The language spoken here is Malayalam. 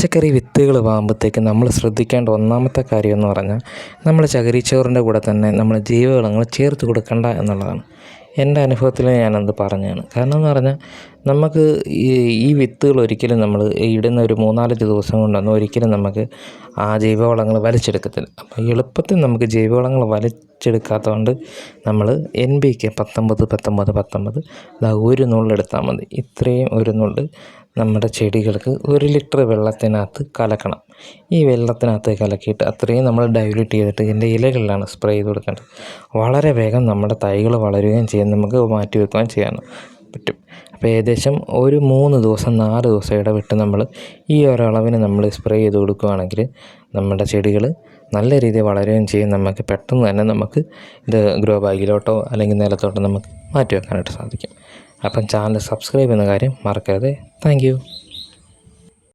പച്ചക്കറി വിത്തുകൾ വാങ്ങുമ്പോഴത്തേക്ക് നമ്മൾ ശ്രദ്ധിക്കേണ്ട ഒന്നാമത്തെ കാര്യം എന്ന് പറഞ്ഞാൽ നമ്മൾ ചകിരിച്ചോറിന്റെ കൂടെ തന്നെ നമ്മൾ ജൈവവളങ്ങൾ ചേർത്ത് കൊടുക്കണ്ട എന്നുള്ളതാണ്. എന്റെ അനുഭവത്തിൽ ഞാനത് പറഞ്ഞതാണ്. കാരണം എന്ന് പറഞ്ഞാൽ നമുക്ക് ഈ ഈ വിത്തുകൾ ഒരിക്കലും നമ്മൾ ഇടുന്ന ഒരു മൂന്നാലഞ്ച് ദിവസം കൊണ്ടൊന്നും ഒരിക്കലും നമുക്ക് ആ ജൈവവളങ്ങൾ വലിച്ചെടുക്കത്തില്ല. അപ്പോൾ എളുപ്പത്തിൽ നമുക്ക് ജൈവവളങ്ങൾ വലിച്ചെടുക്കാത്തതുകൊണ്ട് നമ്മൾ എൻ ബി കെ പത്തൊമ്പത് പത്തൊമ്പത് പത്തൊമ്പത് ഇതാ ഒരു നുള്ളെടുത്താൽ മതി. ഇത്രയും ഒരു നുള്ള് നമ്മുടെ ചെടികൾക്ക് ഒരു ലിറ്റർ വെള്ളത്തിനകത്ത് കലക്കണം. ഈ വെള്ളത്തിനകത്ത് കലക്കിയിട്ട് അത്രയും നമ്മൾ ഡൈല്യൂട്ട് ചെയ്തിട്ട് ഇതിന്റെ ഇലകളിലാണ് സ്പ്രേ ചെയ്ത് കൊടുക്കേണ്ടത്. വളരെ വേഗം നമ്മുടെ തൈകൾ വളരുകയും ചെയ്യും. നമുക്ക് മാറ്റി വെക്കുകയും ചെയ്യാൻ പറ്റും. അപ്പോൾ ഏകദേശം ഒരു മൂന്ന് ദിവസം നാല് ദിവസം ഇടവിട്ട് നമ്മൾ ഈ ഒരളവിന് നമ്മൾ സ്പ്രേ ചെയ്ത് കൊടുക്കുകയാണെങ്കിൽ നമ്മുടെ ചെടികൾ നല്ല രീതിയിൽ വളരുകയും ചെയ്യും. നമുക്ക് പെട്ടെന്ന് തന്നെ നമുക്ക് ഇത് ഗ്രോ ബാഗിലോട്ടോ അല്ലെങ്കിൽ നിലത്തോട്ടോ നമുക്ക് മാറ്റി വെക്കാനായിട്ട് സാധിക്കും. അപ്പം ചാനൽ സബ്സ്ക്രൈബ് ചെയ്യുന്ന കാര്യം മറക്കരുത്. താങ്ക്